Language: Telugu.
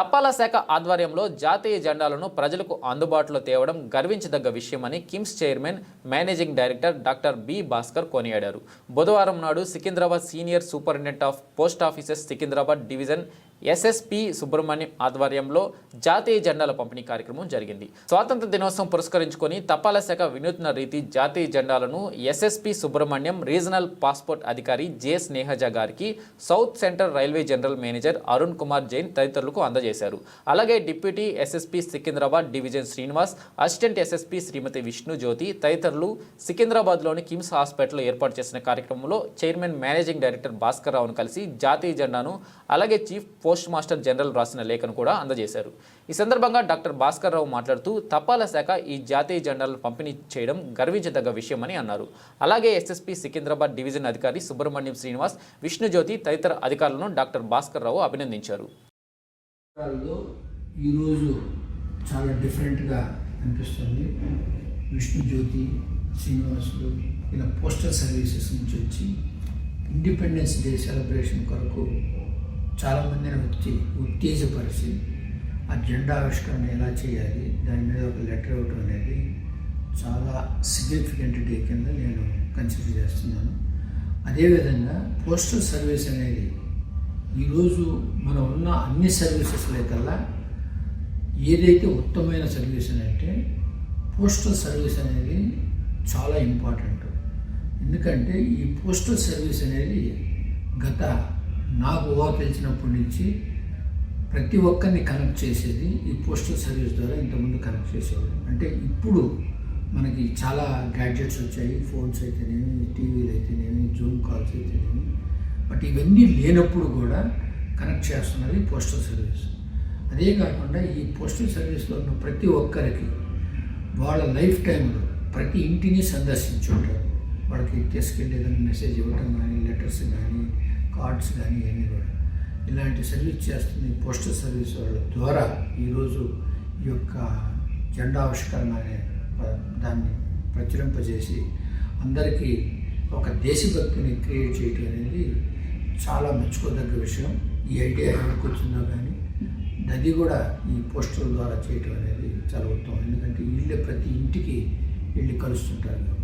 తపాలా శాఖ ఆధ్వర్యంలో జాతీయ జెండాలను ప్రజలకు అందుబాటులో తేవడం గర్వించదగ్గ విషయమని KIMS chairman managing director doctor B Bhaskar కొనియాడారు. బుధవారం నాడు Secunderabad senior superintendent of post offices Secunderabad division SSP Subrahmanyam ఆధ్వర్యంలో జాతీయ జెండాల పంపిణీ కార్యక్రమం జరిగింది. స్వాతంత్ర దినోత్సవం పురస్కరించుకొని తపాలా శాఖ వినూత్న రీతి జాతీయ జెండాలను ఎస్ఎస్పి సుబ్రహ్మణ్యం రీజనల్ పాస్పోర్ట్ అధికారి జె స్నేహజ గారికి south central railway general manager Arun Kumar Jain తదితరులకు అందజేశారు. అలాగే deputy SSP Secunderabad division Srinivas assistant SSP Srimathi Vishnu Jyothi తదితరులు సికింద్రాబాద్లోని కిమ్స్ హాస్పిటల్లో ఏర్పాటు చేసిన కార్యక్రమంలో చైర్మన్ మేనేజింగ్ డైరెక్టర్ భాస్కర్ రావును కలిసి జాతీయ జెండాను అలాగే చీఫ్ పోస్ట్ మాస్టర్ జనరల్ రాసిన లేఖను కూడా అందజేశారు. ఈ సందర్భంగా డాక్టర్ భాస్కర్ రావు మాట్లాడుతూ తపాలా శాఖ ఈ జాతీయ జెండాలను పంపిణీ చేయడం గర్వించదగ్గ విషయమని అన్నారు. అలాగే ఎస్ఎస్పీ సికింద్రాబాద్ డివిజన్ అధికారి సుబ్రహ్మణ్యం శ్రీనివాస్ విష్ణుజ్యోతి తదితర అధికారులను డాక్టర్ భాస్కర్ రావు అభినందించారు ఈరోజు చాలా డిఫరెంట్గా అనిపిస్తుంది. విష్ణుజ్యోతి శ్రీనివాసులు ఇలా పోస్టల్ సర్వీసెస్ నుంచి వచ్చి ఇండిపెండెన్స్ డే సెలబ్రేషన్ కొరకు చాలామందిని వచ్చి ఉత్తేజపరిచి ఆ జెండా ఆవిష్కరణ ఎలా చేయాలి దాని మీద ఒక లెటర్ ఇవ్వటం అనేది చాలా సిగ్నిఫికెంట్ డే కింద నేను కన్సిడర్ చేస్తున్నాను. అదేవిధంగా పోస్టల్ సర్వీస్ అనేది ఈరోజు మనం ఉన్న అన్ని సర్వీసెస్లో కల్లా ఏదైతే ఉత్తమమైన సర్వీస్ అని అంటే పోస్టల్ సర్వీస్ అనేది చాలా ఇంపార్టెంట్ ఎందుకంటే ఈ పోస్టల్ సర్వీస్ అనేది గత నాకు ఊహ తెలిసినప్పటి నుంచి ప్రతి ఒక్కరిని కనెక్ట్ చేసేది ఈ పోస్టల్ సర్వీస్ ద్వారా ఇంతకుముందు కనెక్ట్ చేసేవాళ్ళు అంటే ఇప్పుడు మనకి చాలా గ్యాడ్జెట్స్ వచ్చాయి. ఫోన్స్ అయితేనేమి టీవీలు అయితేనేమి జూమ్ కాల్స్ అయితేనేమి. బట్ ఇవన్నీ లేనప్పుడు కూడా కనెక్ట్ చేస్తున్నది పోస్టల్ సర్వీస్. అదే కాకుండా ఈ పోస్టల్ సర్వీస్లో ఉన్న ప్రతి ఒక్కరికి వాళ్ళ లైఫ్ టైంలో ప్రతి ఇంటిని సందర్శించుంటారు వాళ్ళకి తీసుకెళ్ళి ఏదైనా మెసేజ్ ఇవ్వటం కానీ లెటర్స్ కానీ కార్డ్స్ కానీ ఇవన్నీ కూడా ఇలాంటి సర్వీస్ చేస్తున్న పోస్టల్ సర్వీస్ వాళ్ళ ద్వారా ఈరోజు ఈ యొక్క జెండా ఆవిష్కరణ అనే ప- దాన్ని ప్రచురింపజేసి అందరికీ ఒక దేశభక్తిని క్రియేట్ చేయటం అనేది చాలా మెచ్చుకోదగ్గ విషయం. ఈ ఐడియా ఎవరికి వచ్చిందో కానీ అది కూడా ఈ పోస్టల్ ద్వారా చేయటం అనేది చాలా ఉత్తమం. ఎందుకంటే వీళ్ళే ప్రతి ఇంటికి వెళ్ళి కలుస్తుంటారు.